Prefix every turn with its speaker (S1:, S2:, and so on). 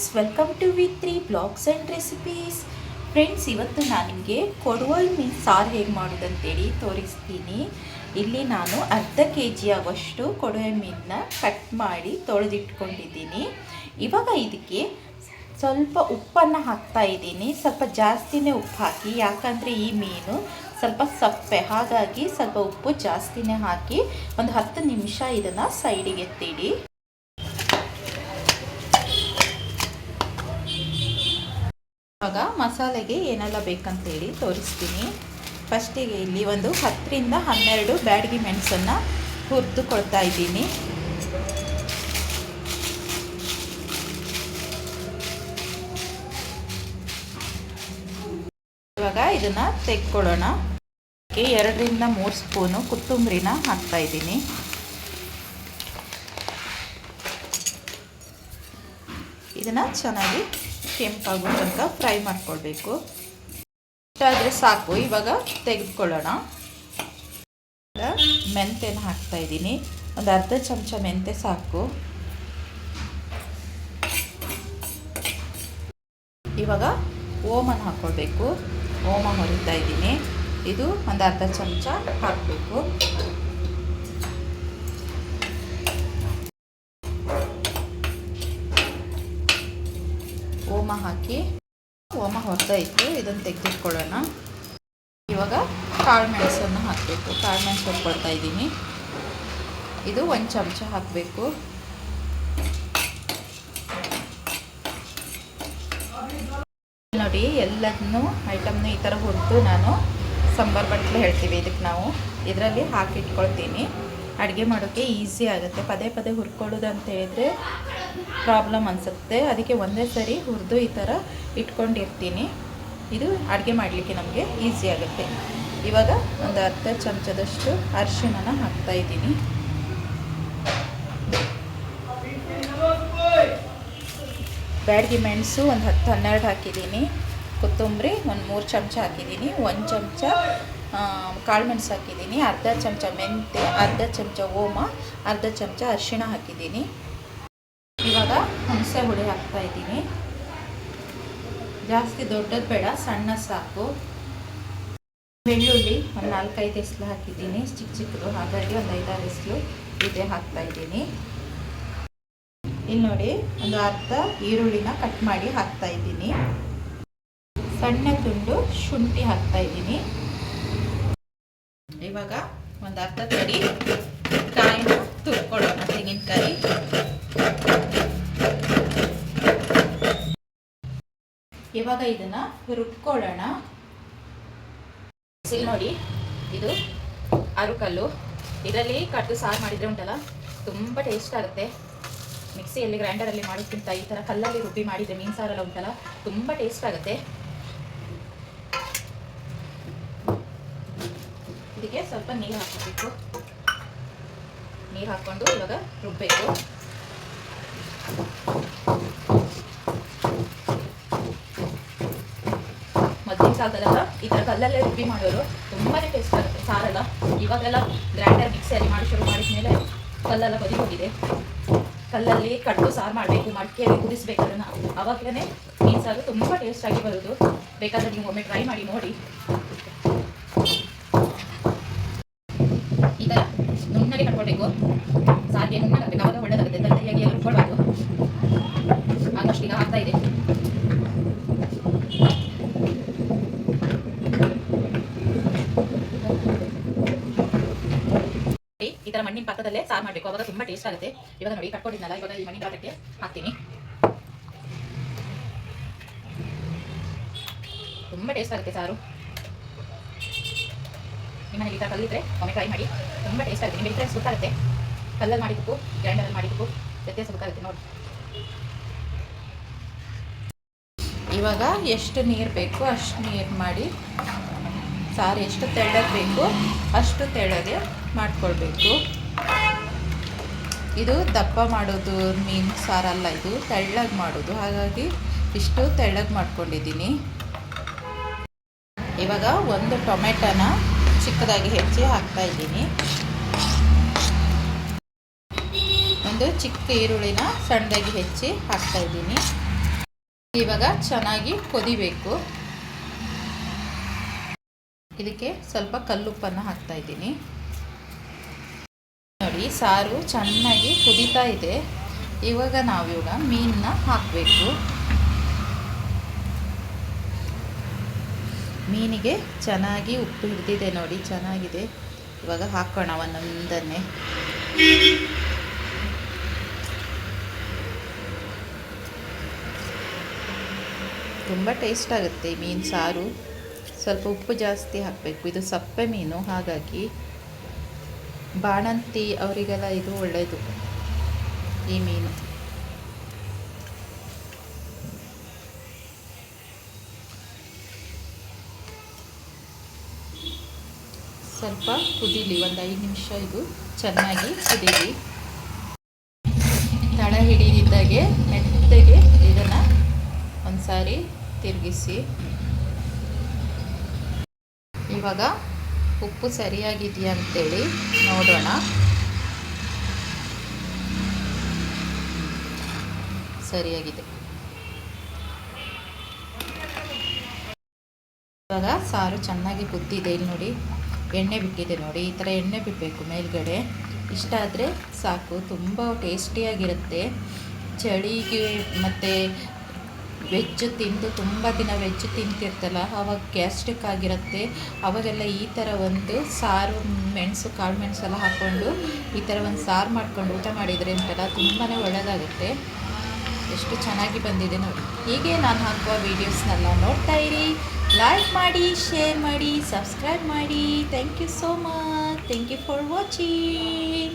S1: Friends welcome to V three blogs and recipes friends ಇವತ್ತು ನಾನು ನಿಮಗೆ ಕೊಡುವಲ್ ಮೀನು ಸಾರು ಹೇಗೆ ಮಾಡೋದಂತೇಳಿ ತೋರಿಸ್ತೀನಿ. ಇಲ್ಲಿ ನಾನು ಅರ್ಧ ಕೆ ಜಿ ಆಗುವಷ್ಟು ಕೊಡುವೆ ಮೀನನ್ನ ಕಟ್ ಮಾಡಿ ತೊಳೆದಿಟ್ಕೊಂಡಿದ್ದೀನಿ. ಇವಾಗ ಇದಕ್ಕೆ ಸ್ವಲ್ಪ ಉಪ್ಪನ್ನು ಹಾಕ್ತಾ ಇದ್ದೀನಿ. ಸ್ವಲ್ಪ ಜಾಸ್ತಿನೇ ಉಪ್ಪು ಹಾಕಿ, ಯಾಕಂದರೆ ಈ ಮೀನು ಸ್ವಲ್ಪ ಸಪ್ಪೆ, ಹಾಗಾಗಿ ಸ್ವಲ್ಪ ಉಪ್ಪು ಜಾಸ್ತಿನೇ ಹಾಕಿ ಒಂದು ಹತ್ತು ನಿಮಿಷ ಇದನ್ನು ಸೈಡಿಗೆ ಎತ್ತಿಡಿ. ಇವಾಗ ಮಸಾಲೆಗೆ ಏನೆಲ್ಲ ಬೇಕಂತೇಳಿ ತೋರಿಸ್ತೀನಿ. ಫಸ್ಟಿಗೆ ಇಲ್ಲಿ ಒಂದು ಹತ್ತರಿಂದ ಹನ್ನೆರಡು ಬ್ಯಾಡಗಿ ಮೆಣಸನ್ನು ಹುರಿದುಕೊಳ್ತಾ ಇದ್ದೀನಿ. ಇವಾಗ ಇದನ್ನು ತೆಗೆದುಕೊಳ್ಳೋಣ ಎರಡರಿಂದ ಮೂರು ಸ್ಪೂನು ಕೊತ್ತಂಬರಿನ ಹಾಕ್ತಾ ಇದ್ದೀನಿ. ಇದನ್ನು ಚೆನ್ನಾಗಿ ಕೆಂಪಾಗೋ ತನಕ ಫ್ರೈ ಮಾಡ್ಕೊಳ್ಬೇಕು. ಇಷ್ಟಾದರೆ ಸಾಕು, ಇವಾಗ ತೆಗೆದುಕೊಳ್ಳೋಣ. ಮೆಂತೆನ ಹಾಕ್ತಾ ಇದ್ದೀನಿ. ಒಂದು ಅರ್ಧ ಚಮಚ ಮೆಂತೆ ಸಾಕು. ಇವಾಗ ಓಮನ ಹಾಕ್ಕೊಳ್ಬೇಕು ಓಮ ಹೊರಿತಾ ಇದ್ದೀನಿ. ಇದು ಒಂದು ಅರ್ಧ ಚಮಚ ಹಾಕಬೇಕು. ಓಮ ಹಾಕಿ ಓಮ ಹೊರತಾ ಇತ್ತು ಇದನ್ನು ತೆಗೆದಿಟ್ಕೊಳ್ಳೋಣ. ಇವಾಗ ಕಾಳು ಮೆಣಸನ್ನು ಹಾಕಬೇಕು. ಕಾಳು ಮೆಣಸು ಹಾಕ್ಕೊಳ್ತಾ ಇದ್ದೀನಿ. ಇದು ಒಂದು ಚಮಚ ಹಾಕಬೇಕು. ನೋಡಿ ಎಲ್ಲದನ್ನು ಐಟಮ್ನ ಈ ಥರ ಹುರಿದು ನಾನು ಸಾಂಬಾರು ಬಟ್ಲು ಹೇಳ್ತೀವಿ ಇದಕ್ಕೆ ನಾವು. ಇದರಲ್ಲಿ ಹಾಕಿಟ್ಕೊಳ್ತೀನಿ. ಅಡುಗೆ ಮಾಡೋಕ್ಕೆ ಈಸಿ ಆಗುತ್ತೆ. ಪದೇ ಪದೇ ಹುರ್ಕೊಳ್ಳೋದು ಅಂತ ಹೇಳಿದರೆ ಪ್ರಾಬ್ಲಮ್ ಅನಿಸುತ್ತೆ. ಅದಕ್ಕೆ ಒಂದೇ ಸರಿ ಹುರಿದು ಈ ಥರ ಇಟ್ಕೊಂಡಿರ್ತೀನಿ. ಇದು ಅಡುಗೆ ಮಾಡಲಿಕ್ಕೆ ನಮಗೆ ಈಸಿ ಆಗುತ್ತೆ. ಇವಾಗ ಒಂದು ಅರ್ಧ ಚಮಚದಷ್ಟು ಅರಿಶಿಣನ ಹಾಕ್ತಾ ಇದ್ದೀನಿ. ಬ್ಯಾಡಗಿ ಮೆಣಸು ಒಂದು ಹತ್ತು ಹನ್ನೆರಡು ಹಾಕಿದ್ದೀನಿ. ಕೊತ್ತಂಬರಿ ಒಂದು ಮೂರು ಚಮಚ ಹಾಕಿದ್ದೀನಿ. ಒಂದು ಚಮಚ ಕಾಳು ಮೆಣಸು ಹಾಕಿದ್ದೀನಿ, ಅರ್ಧ ಚಮಚ ಮೆಂತೆ ಅರ್ಧ ಚಮಚ ಓಮ, ಅರ್ಧ ಚಮಚ ಅರಿಶಿಣ ಹಾಕಿದ್ದೀನಿ. ಇವಾಗ ಹುಣಸೆ ಹುಳಿ ಹಾಕ್ತಾ ಇದ್ದೀನಿ. ಜಾಸ್ತಿ ದೊಡ್ಡದು ಬೇಡ, ಸಣ್ಣ ಸಾಕು. ಬೆಳ್ಳುಳ್ಳಿ ಒಂದು ನಾಲ್ಕೈದು ಎಸ್ಲು ಹಾಕಿದ್ದೀನಿ ಚಿಕ್ಕ ಚಿಕ್ಕದು, ಹಾಗಾಗಿ ಒಂದು ಐದಾರು ಎಸ್ಲು ಇದೆ ಹಾಕ್ತಾ ಇದ್ದೀನಿ. ಇಲ್ಲಿ ನೋಡಿ, ಒಂದು ಅರ್ಧ ಈರುಳ್ಳಿನ ಕಟ್ ಮಾಡಿ ಹಾಕ್ತಾ ಇದ್ದೀನಿ. ಸಣ್ಣ ತುಂಡು ಶುಂಠಿ ಹಾಕ್ತಾ ಇದ್ದೀನಿ. ಇವಾಗ ಒಂದು ಅರ್ಧ ತಡಿ ಕಾಯಿನ ತುರ್ಕೊಳ್ಳೋಣ, ತೆಂಗಿನಕಾಯಿ. ಇವಾಗ ಇದನ್ನ ರುಬ್ಕೊಳ್ಳೋಣ. ನೋಡಿ, ಇದು ಅರುಕಲ್ಲು ಇದರಲ್ಲಿ ಕಟ್ಟು ಸಾರು ಮಾಡಿದ್ರೆ ಉಂಟಲ್ಲ, ತುಂಬ ಟೇಸ್ಟ್ ಆಗುತ್ತೆ. ಮಿಕ್ಸಿಯಲ್ಲಿ ಗ್ರೈಂಡರಲ್ಲಿ ಮಾಡೋಕ್ಕಿಂತ ಈ ಥರ ಕಲ್ಲಲ್ಲಿ ರುಬ್ಬಿ ಮಾಡಿದರೆ ಮೀನು ಸಾರೆಲ್ಲ ಉಂಟಲ್ಲ, ತುಂಬ ಟೇಸ್ಟ್ ಆಗುತ್ತೆ. ಇದಕ್ಕೆ ಸ್ವಲ್ಪ ನೀರು ಹಾಕಬೇಕು ನೀರು ಹಾಕ್ಕೊಂಡು ಇವಾಗ ರುಬ್ಬಬೇಕು ಮೊದಲಿನ ಕಾಲದಲ್ಲೆಲ್ಲ ಈ ಥರ ಕಲ್ಲಲ್ಲೇ ರುಬ್ಬಿ ಮಾಡೋರು ತುಂಬಾ ಟೇಸ್ಟ್ ಆಗುತ್ತೆ. ಸಾರೆಲ್ಲ. ಇವಾಗೆಲ್ಲ ಗ್ರೈಂಡರ್ ಮಿಕ್ಸಿಯಲ್ಲಿ ಮಾಡಿ ಶುರು ಮಾಡಿದ ಮೇಲೆ ಕಲ್ಲೆಲ್ಲ ಬದಿ ಹೋಗಿದೆ. ಕಲ್ಲಲ್ಲಿ ಕಟ್ಟು ಸಾರು ಮಾಡಬೇಕು ಮಡಿಕೆಯಲ್ಲಿ ಕುದಿಸ್ಬೇಕು ಅದನ್ನು. ಅವಾಗಲೇ ಮೀನು ಸಾರು ತುಂಬ ಟೇಸ್ಟಾಗಿ ಬರೋದು. ಬೇಕಾದರೆ ನೀವು ಒಮ್ಮೆ ಟ್ರೈ ಮಾಡಿ ನೋಡಿ. ಈ ತರ ಮಣ್ಣಿನ ಪಾತ್ರದಲ್ಲೇ ಸಾರು ಮಾಡಬೇಕು. ಅವಾಗ ತುಂಬಾ ಟೇಸ್ಟ್ ಆಗುತ್ತೆ. ಇವಾಗ ನೋಡಿ, ಕಟ್ಕೊಂಡಿದ್ನಲ್ಲ, ಇವಾಗ ಈ ಮಣ್ಣಿನ ಪಾತ್ರಕ್ಕೆ ಹಾಕ್ತೀನಿ. ತುಂಬಾ ಟೇಸ್ಟ್ ಆಗುತ್ತೆ ಸಾರು. ನಿಮ್ಮ ಮನೇಲಿ ಈ ಥರ ಕಲ್ಲಿದ್ರೆ ಒಮ್ಮೆ ಟ್ರೈ ಮಾಡಿ. ತುಂಬಾ ಟೇಸ್ಟ್ ಆಗುತ್ತೆ. ನಿಮಗೆ ಡಿಫ್ರೆನ್ಸ್ ಗೊತ್ತಾಗುತ್ತೆ ಕಲ್ಲಲ್ಲಿ ಮಾಡಿದ್ದಕ್ಕೂ ಗ್ರೈಂಡರಲ್ಲಿ ಮಾಡಿದ್ದಕ್ಕೂ ವ್ಯತ್ಯಾಸ ಗೊತ್ತಾಗುತ್ತೆ ನೋಡಿ. ಇವಾಗ ಎಷ್ಟು ನೀರು ಬೇಕು ಅಷ್ಟು ನೀರು ಮಾಡಿ ಸಾರು, ಎಷ್ಟು ತೆಳ್ಳಗೆ ಬೇಕು, ಅಷ್ಟು ತೆಳ್ಳಗೆ ಮಾಡಿಕೊಳ್ಬೇಕು. ಇದು ದಪ್ಪ ಮಾಡೋದು ಮೀನು ಸಾರಲ್ಲ ಇದು, ತೆಳ್ಳಗೆ ಮಾಡೋದು. ಹಾಗಾಗಿ ಇಷ್ಟು ತೆಳ್ಳಗೆ ಮಾಡ್ಕೊಂಡಿದ್ದೀನಿ. ಇವಾಗ ಒಂದು ಟೊಮೆಟೊನ ಚಿಕ್ಕದಾಗಿ ಹೆಚ್ಚಿ ಹಾಕ್ತಾ ಇದ್ದೀನಿ. ಒಂದು ಚಿಕ್ಕ ಈರುಳ್ಳಿನ ಸಣ್ಣದಾಗಿ ಹೆಚ್ಚಿ ಹಾಕ್ತಾ ಇದ್ದೀನಿ. ಇವಾಗ ಚೆನ್ನಾಗಿ ಕೊದಿಬೇಕು. ಇದಕ್ಕೆ ಸ್ವಲ್ಪ ಕಲ್ಲುಪ್ಪನ್ನು ಹಾಕ್ತಾ ಇದ್ದೀನಿ. ನೋಡಿ, ಸಾರು ಚೆನ್ನಾಗಿ ಕುದೀತಾ ಇದೆ. ಇವಾಗ ನಾವಿವಾಗ ಮೀನನ್ನ ಹಾಕಬೇಕು. ಮೀನಿಗೆ ಚೆನ್ನಾಗಿ ಉಪ್ಪು ಹಿಡಿದಿದೆ ನೋಡಿ, ಚೆನ್ನಾಗಿದೆ. ಇವಾಗ ಹಾಕೋಣ ಒಂದೊಂದನ್ನೇ. ತುಂಬ ಟೇಸ್ಟ್ ಆಗುತ್ತೆ ಮೀನು ಸಾರು. ಸ್ವಲ್ಪ ಉಪ್ಪು ಜಾಸ್ತಿ ಹಾಕಬೇಕು. ಇದು ಸಪ್ಪೆ ಮೀನು, ಹಾಗಾಗಿ ಬಾಣಂತಿ ಅವರಿಗೆಲ್ಲ ಇದು ಒಳ್ಳೆಯದು ಈ ಮೀನು. ಸ್ವಲ್ಪ ಕುದೀಲಿ, ಒಂದು ಐದು ನಿಮಿಷ ಇದು ಚೆನ್ನಾಗಿ ಕುದೀಲಿ. ತಳ ಹಿಡಿದಿದ್ದಾಗೆ, ಮೆತ್ತಗೆ ಇದನ್ನು ಒಂದು ಸಾರಿ ತಿರುಗಿಸಿ. ಇವಾಗ ಉಪ್ಪು ಸರಿಯಾಗಿದೆಯಾ ಅಂತೇಳಿ ನೋಡೋಣ. ಸರಿಯಾಗಿದೆ. ಇವಾಗ ಸಾರು ಚೆನ್ನಾಗಿ ಕುದ್ದಿದೆ. ಇಲ್ಲಿ ನೋಡಿ ಎಣ್ಣೆ ಬಿಟ್ಟಿದೆ ನೋಡಿ. ಈ ಥರ ಎಣ್ಣೆ ಬಿಡಬೇಕು ಮೇಲ್ಗಡೆ. ಇಷ್ಟ ಆದರೆ ಸಾಕು. ತುಂಬ ಟೇಸ್ಟಿಯಾಗಿರುತ್ತೆ ಚಳಿಗೆ ಮತ್ತು ವೆಜ್ ತಿಂದು ತುಂಬ ದಿನ ವೆಜ್ ತಿಂತಿರ್ತಲ್ಲ, ಅವಾಗ ಗ್ಯಾಸ್ಟ್ರಿಕ್ ಆಗಿರುತ್ತೆ. ಅವಾಗೆಲ್ಲ ಈ ಥರ ಒಂದು ಸಾರು, ಮೆಣಸು, ಕಾಳು ಮೆಣಸೆಲ್ಲ ಹಾಕ್ಕೊಂಡು ಈ ಥರ ಒಂದು ಸಾರು ಮಾಡ್ಕೊಂಡು ಊಟ ಮಾಡಿದರೆ ಉಂಟಲ್ಲ ತುಂಬಾ ಒಳ್ಳೆಯದಾಗುತ್ತೆ ಎಷ್ಟು ಚೆನ್ನಾಗಿ ಬಂದಿದೆ ನೋಡಿ. ಹೀಗೆ ನಾನು ಹಾಕುವ ವೀಡಿಯೋಸ್ನೆಲ್ಲ ನೋಡ್ತಾ ಇರಿ. ಲೈಕ್ ಮಾಡಿ ಶೇರ್ ಮಾಡಿ ಸಬ್ಸ್ಕ್ರೈಬ್ ಮಾಡಿ. Thank you so much thank you for watching